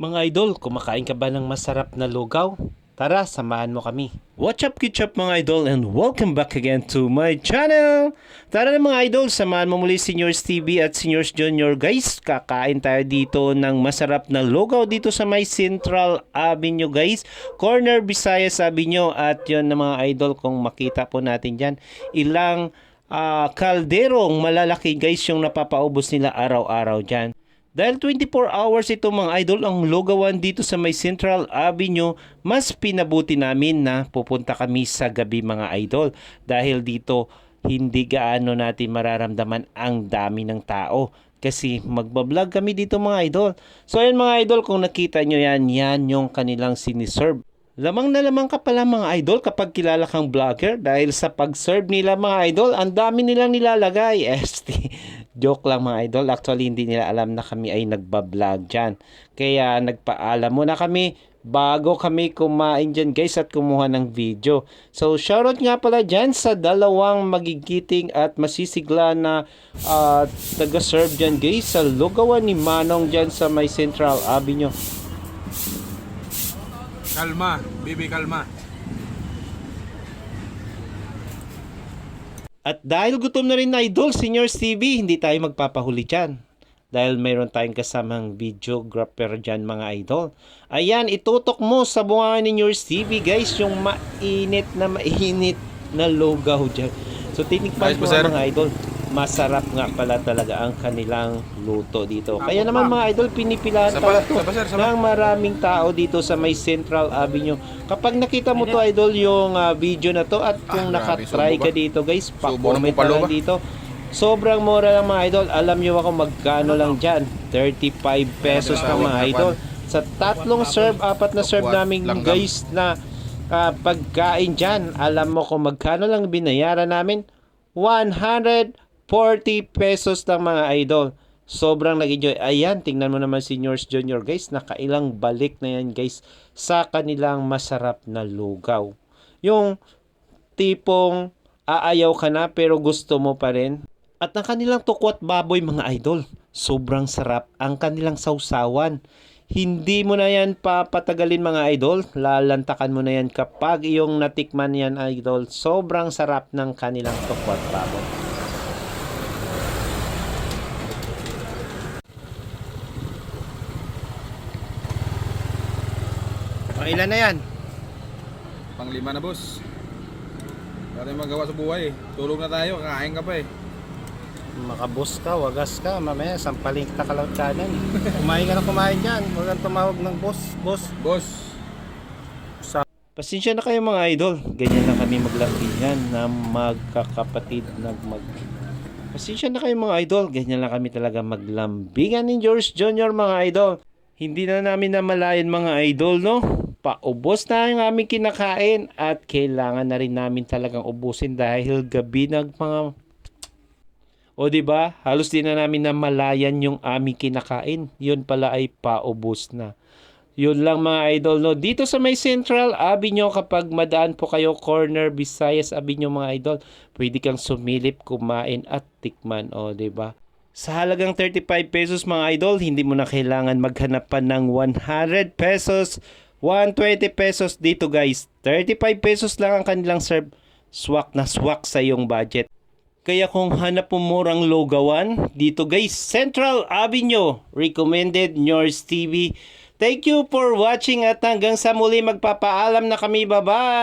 Mga idol, kumakain ka ba ng masarap na lugaw? Tara, samahan mo kami. What's up, ketchup mga idol and welcome back again to my channel! Tara na mga idol, samahan mo muli Seniors TV at Seniors Junior guys. Kakain tayo dito ng masarap na lugaw dito sa may Central Avenue guys. Corner Visayas Avenue at yun na mga idol kung makita po natin dyan. Ilang ah, kalderong malalaki guys yung napapaubos nila araw-araw dyan. Dahil 24 hours ito mga idol ang lugawan dito sa may Central Avenue, mas pinabuti namin na pupunta kami sa gabi mga idol. Dahil dito hindi gaano natin mararamdaman ang dami ng tao. Kasi magbablog kami dito mga idol. So ayun mga idol, kung nakita nyo yan, yan yung kanilang siniserve. Lamang na lamang ka pala mga idol kapag kilala kang vlogger dahil sa pag-serve nila mga idol, ang dami nilang nilalagay. ST. Joke lang mga idol. Actually, hindi nila alam na kami ay nagbablog dyan. Kaya nagpaalam muna kami bago kami kumain dyan guys at kumuha ng video. So, shoutout nga pala dyan sa dalawang magigiting at masisigla na ah, taga-serve dyan guys sa lugawan ni Manong dyan sa may Central Avenue. Kalma, bibi kalma. At dahil gutom na rin na idol, Seniors TV, hindi tayo magpapahuli dyan. Dahil mayroon tayong kasamang videographer dyan mga idol. Ayan, itutok mo sa bunga ni Seniors TV guys, yung mainit na mainit na lugaw dyan. So tinikman nga, mga idol. Masarap nga pala talaga ang kanilang luto dito. Kaya naman mga idol, pinipilahan Saba, to saba, sir, saba. ng maraming tao dito sa may Central Avenue. Kapag nakita mo to idol yung ah, video na to at kung Ah, nakatry ka dito guys, pa-comment na lang dito. Sobrang mura lang mga idol. Alam nyo ako magkano lang dyan. 35 pesos Ano lang mga idol. Sa tatlong serve, apat na serve namin guys na ah, pagkain dyan. Alam mo kung magkano lang binayaran namin? 140 pesos lang mga idol. Sobrang nag-enjoy. Ayan, tingnan mo naman seniors junior guys. Nakailang balik na yan guys sa kanilang masarap na lugaw. Yung tipong aayaw ka na pero gusto mo pa rin. At ang kanilang tukwat baboy mga idol, sobrang sarap ang kanilang sausawan. Hindi mo na yan papatagalin mga idol, lalantakan mo na yan kapag iyong natikman yan idol. Sobrang sarap ng kanilang tukwat baboy. Ilan na yan? Panglima na boss. Wala tayong magawa sa buhay eh. Tulog na tayo, kakain ka pa eh. Makabus ka, wagas ka, mamaya sampaling kita kalawat kanan. kumain ka na kumain dyan, huwag kang tumawag ng boss, boss. Boss, Pasensya na kayo mga idol, ganyan na kami maglambihan na magkakapatid na mag... Pasensya na kayo mga idol, ganyan lang kami talaga maglambingan ni George Jr. mga idol. Hindi na namin namalayan mga idol, no? Paubos na ang aming kinakain at kailangan na rin namin talagang ubusin dahil gabi nag mga o di ba? Halos din na namin namalayan yung aming kinakain. Yun pala ay paubos na. Yun lang mga idol no. Dito sa may Central Avenue kapag madaan po kayo corner Visayas Avenue mga idol, pwede kang sumilip, kumain at tikman o di ba? Sa halagang 35 pesos mga idol, hindi mo na kailangan maghanap pa ng 100 pesos, 120 pesos dito guys. 35 pesos lang ang kanilang serve. Swak na swak sa iyong budget. Kaya kung hanap mo murang lugawan, dito guys, Central Avenue, recommended Yours TV. Thank you for watching at hanggang sa muli magpapaalam na kami. Bye-bye!